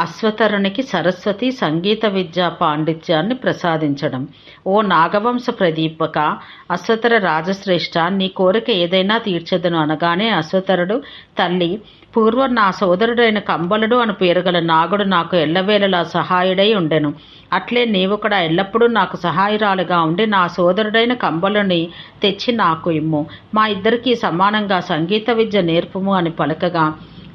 అశ్వతరునికి సరస్వతి సంగీత విద్యా పాండిత్యాన్ని ప్రసాదించడం. ఓ నాగవంశ ప్రదీపక అశ్వతర రాజశ్రేష్ఠ నీ కోరిక ఏదైనా తీర్చదను అనగానే అశ్వతరుడు తల్లి పూర్వం నా సోదరుడైన కంబలుడు అని పేరుగల నాగుడు నాకు ఎల్లవేళలా సహాయుడై ఉండెను. అట్లే నీవు కూడా ఎల్లప్పుడూ నాకు సహాయురాలుగా ఉండి నా సోదరుడైన కంబలుని తెచ్చి నాకు ఇమ్ము. మా ఇద్దరికీ సమానంగా సంగీత విద్య నేర్పుము అని పలకగా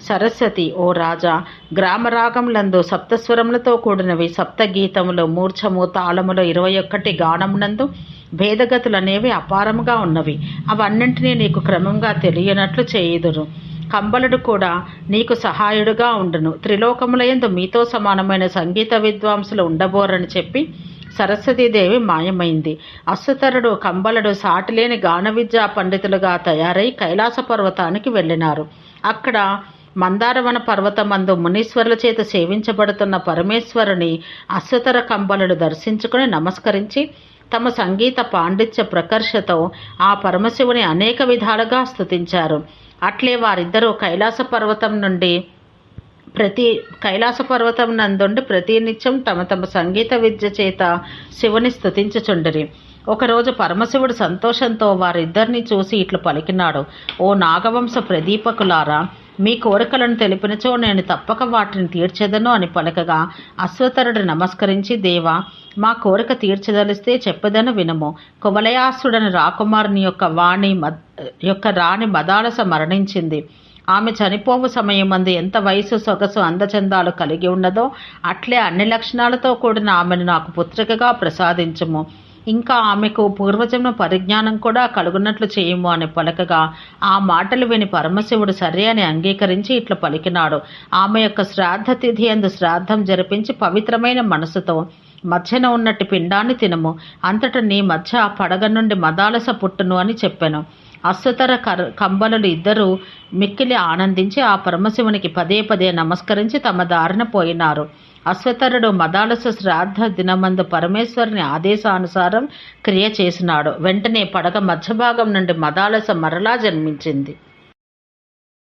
సరస్వతి ఓ రాజా గ్రామరాగంలందు సప్తస్వరములతో కూడినవి సప్తగీతములు మూర్ఛము తాళములు ఇరవై ఒక్కటి గానమునందు భేదగతులనేవి అపారముగా ఉన్నవి. అవన్నింటినీ నీకు క్రమంగా తెలియనట్లు చేయుదురు. కంబలుడు కూడా నీకు సహాయుడుగా ఉండును. త్రిలోకములయందు మీతో సమానమైన సంగీత విద్వాంసులు ఉండబోరని చెప్పి సరస్వతీదేవి మాయమైంది. అశ్వతరుడు కంబలుడు సాటిలేని గాన విద్యా పండితులుగా తయారై కైలాస పర్వతానికి వెళ్ళినారు. అక్కడ మందారవన పర్వతమందు మునీశ్వరుల చేత సేవించబడుతున్న పరమేశ్వరుని అశ్వతర కంబలను దర్శించుకుని నమస్కరించి తమ సంగీత పాండిత్య ప్రకర్షతో ఆ పరమశివుని అనేక విధాలుగా స్థుతించారు అట్లే వారిద్దరూ కైలాస పర్వతం నుండి ప్రతి కైలాస పర్వతం నందుండి ప్రతినిత్యం తమ తమ సంగీత విద్య చేత శివుని స్థుతించుచుండిరి ఒకరోజు పరమశివుడు సంతోషంతో వారిద్దరిని చూసి ఇట్లు పలికినాడు. ఓ నాగవంశ ప్రదీపకులారా మీ కోరికలను తెలిపినచో నేను తప్పక వాటిని తీర్చెదను అని పలకగా అశ్వతరుడు నమస్కరించి దేవా మా కోరిక తీర్చదలిస్తే చెప్పదను వినము. కువలయాసుడని రాకుమారుని యొక్క వాణి మద్ యొక్క రాణి మదాలస మరణించింది. ఆమె చనిపోవు సమయమందు ఎంత వయసు సొగసు అందచందాలు కలిగి ఉన్నదో అట్లే అన్ని లక్షణాలతో కూడిన ఆమెను నాకు పుత్రికగా ప్రసాదించము. ఇంకా ఆమెకు పూర్వజన్మ పరిజ్ఞానం కూడా కలుగునట్లు చేయము అని పలకగా ఆ మాటలు విని పరమశివుడు సరే అని అంగీకరించి ఇట్లా పలికినాడు. ఆమె యొక్క శ్రాద్ధ తిథి అందు శ్రాద్ధం జరిపించి పవిత్రమైన మనసుతో మధ్యన ఉన్నట్టు పిండాన్ని తినము. అంతట నీ మధ్య ఆ పడగ నుండి మదాలస పుట్టును అని చెప్పాను. అశ్వతర కర్ కంబలులు ఇద్దరూ మిక్కిలి ఆనందించి ఆ పరమశివునికి పదే పదే నమస్కరించి తమ దారిన పోయినారు. అశ్వతరుడు మదాలస శ్రాద్ధ దినమందు పరమేశ్వరుని ఆదేశానుసారం క్రియ చేసినాడు. వెంటనే పడగ మధ్యభాగం నుండి మదాలస మరలా జన్మించింది.